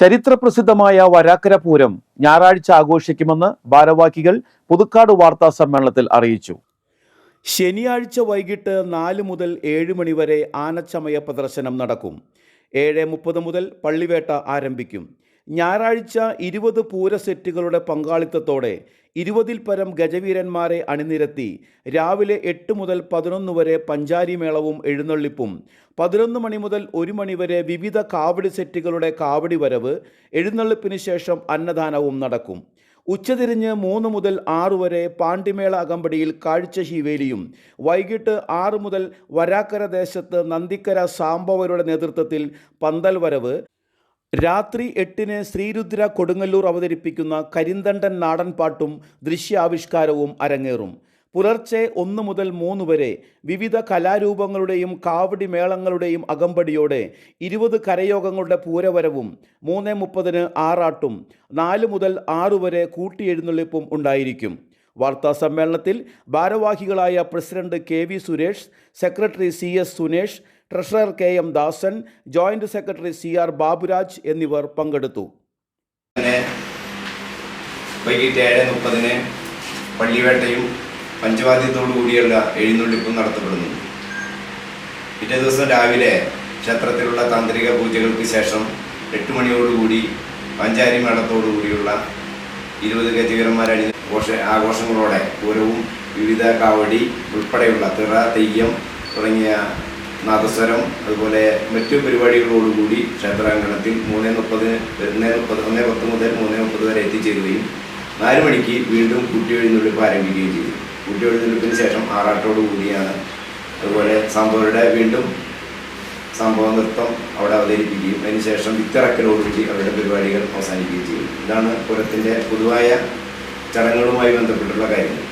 ചരിത്രപ്രസിദ്ധമായ വരാക്കര പൂരം ഞായറാഴ്ച ആഘോഷിക്കുമെന്ന് ഭാരവാഹികൾ പുതുക്കാട് വാർത്താ സമ്മേളനത്തിൽ അറിയിച്ചു. ശനിയാഴ്ച വൈകിട്ട് നാല് മുതൽ ഏഴ് മണിവരെ ആനച്ചമയ പ്രദർശനം നടക്കും. ഏഴ് മുപ്പത് മുതൽ പള്ളിവേട്ട ആരംഭിക്കും. ഞായറാഴ്ച ഇരുപത് പൂര സെറ്റുകളുടെ പങ്കാളിത്തത്തോടെ ഇരുപതിൽ പരം ഗജവീരന്മാരെ അണിനിരത്തി രാവിലെ എട്ട് മുതൽ പതിനൊന്ന് വരെ പഞ്ചാരി മേളവും എഴുന്നള്ളിപ്പും. പതിനൊന്ന് മണി മുതൽ ഒരു മണി വരെ വിവിധ കാവടി സെറ്റുകളുടെ കാവടി വരവ് എഴുന്നള്ളിപ്പിന് ശേഷം അന്നദാനവും നടക്കും. ഉച്ചതിരിഞ്ഞ് മൂന്ന് മുതൽ ആറ് വരെ പാണ്ടിമേള അകമ്പടിയിൽ കാഴ്ച ശീവേലിയും. വൈകിട്ട് ആറ് മുതൽ വരാക്കര ദേശത്ത് നന്ദിക്കര സാംബവരുടെ നേതൃത്വത്തിൽ പന്തൽ വരവ് രാത്രി എട്ടിന് ശ്രീരുദ്ര കൊടുങ്ങല്ലൂർ അവതരിപ്പിക്കുന്ന കരിന്തണ്ടൻ നാടൻപാട്ടും ദൃശ്യാവിഷ്കാരവും അരങ്ങേറും. പുലർച്ചെ ഒന്ന് മുതൽ മൂന്ന് വരെ വിവിധ കലാരൂപങ്ങളുടെയും കാവടി മേളങ്ങളുടെയും അകമ്പടിയോടെ ഇരുപത് കരയോഗങ്ങളുടെ പൂരവരവും മൂന്ന് മുപ്പതിന് ആറാട്ടും നാല് മുതൽ ആറ് വരെ കൂട്ടിയെഴുന്നള്ളിപ്പും ഉണ്ടായിരിക്കും. വാർത്താ സമ്മേളനത്തിൽ ഭാരവാഹികളായ president K V Suresh secretary C S Sunesh treasurer K M Dasan joint secretary C R Baburaj എന്നിവർ പങ്കെടുത്തു. വൈകിട്ട് ഏഴ് മുപ്പതിന് പള്ളിവേട്ടയും പഞ്ചവാദ്യത്തോടു കൂടിയുള്ള എഴുന്നള്ളിപ്പും നടത്തപ്പെടുന്നു. പിറ്റേ ദിവസം രാവിലെ ക്ഷേത്രത്തിലുള്ള താന്ത്രിക പൂജകൾക്ക് ശേഷം എട്ട് മണിയോടുകൂടി പഞ്ചാരി മേളത്തോടു കൂടിയുള്ള ഇരുപത് ഗജവീരന്മാരണി ഘോഷ ആഘോഷങ്ങളോടെ പൂരവും വിവിധ കാവടി ഉൾപ്പെടെയുള്ള തിറ തെയ്യം തുടങ്ങിയ നാദസ്വരം അതുപോലെ മറ്റു പരിപാടികളോടുകൂടി ക്ഷേത്രാങ്കണത്തിൽ മൂന്ന് മുപ്പത് ഒന്ന് മുപ്പത് ഒന്നേ പത്ത് മുതൽ മൂന്ന് മുപ്പത് വരെ എത്തിച്ചേരുകയും നാല് മണിക്ക് വീണ്ടും കുട്ടിയെഴുന്നള്ളിപ്പ് ആരംഭിക്കുകയും ചെയ്തു. കുട്ടിയെഴുന്നള്ളിപ്പിന് ശേഷം ആറാട്ടോടു കൂടിയാണ്. അതുപോലെ സംഭവരുടെ വീണ്ടും സംഭവ നൃത്തം അവിടെ അവതരിപ്പിക്കുകയും അതിനുശേഷം വിത്തിറക്കലോടുകൂടി അവരുടെ പരിപാടികൾ അവസാനിക്കുകയും ചെയ്യും ഇതാണ് പുരത്തിന്റെ പൊതുവായ ചടങ്ങുകളുമായി ബന്ധപ്പെട്ടുള്ള കാര്യങ്ങൾ.